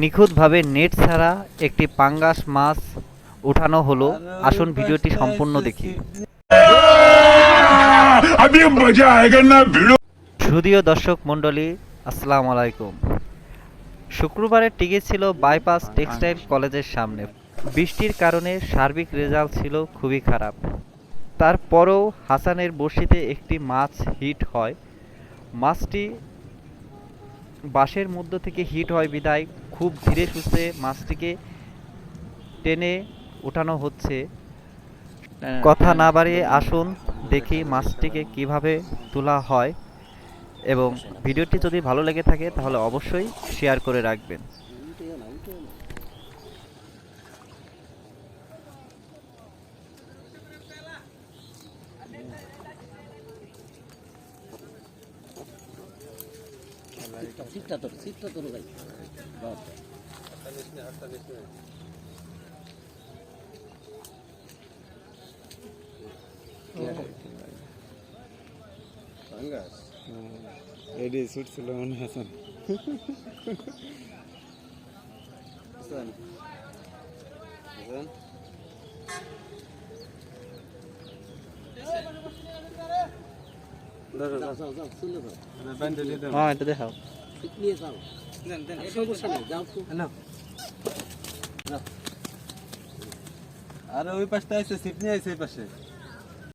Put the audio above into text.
নিখুঁতভাবে নেট ছাড়া একটি পাঙ্গাস মাছ উঠানো হলো। আসুন ভিডিওটি সম্পূর্ণ দেখি। যদিও দর্শক মন্ডলী আসসালাম আলাইকুম। শুক্রবারে টিকে ছিল বাইপাস টেক্সটাইল কলেজের সামনে। বৃষ্টির কারণে সার্বিক রেজাল্ট ছিল খুবই খারাপ। তারপরেও হাসানের বসিতে একটি মাছ হিট হয়। মাছটি বাঁশের মধ্য থেকে হিট হয় বিদায়। খুব ধীরে সুস্থে মাছটিকে টেনে ওঠানো হচ্ছে। কথা না বাড়িয়ে আসুন, দেখি মাছটিকে কীভাবে তোলা হয়। এবং ভিডিওটি যদি ভালো লেগে থাকে, তাহলে অবশ্যই শেয়ার করে রাখবেন। সিটটা তোর সিটটা তোর ভাই এডি সুট ছিল মনে হাসান যাও হ্যাঁ এটা দেখাও সিট নিয়ে যাও সমস্যা নেই যাও তো আর ওই পাশটা আছে সিট নিয়ে আছে এই পাশে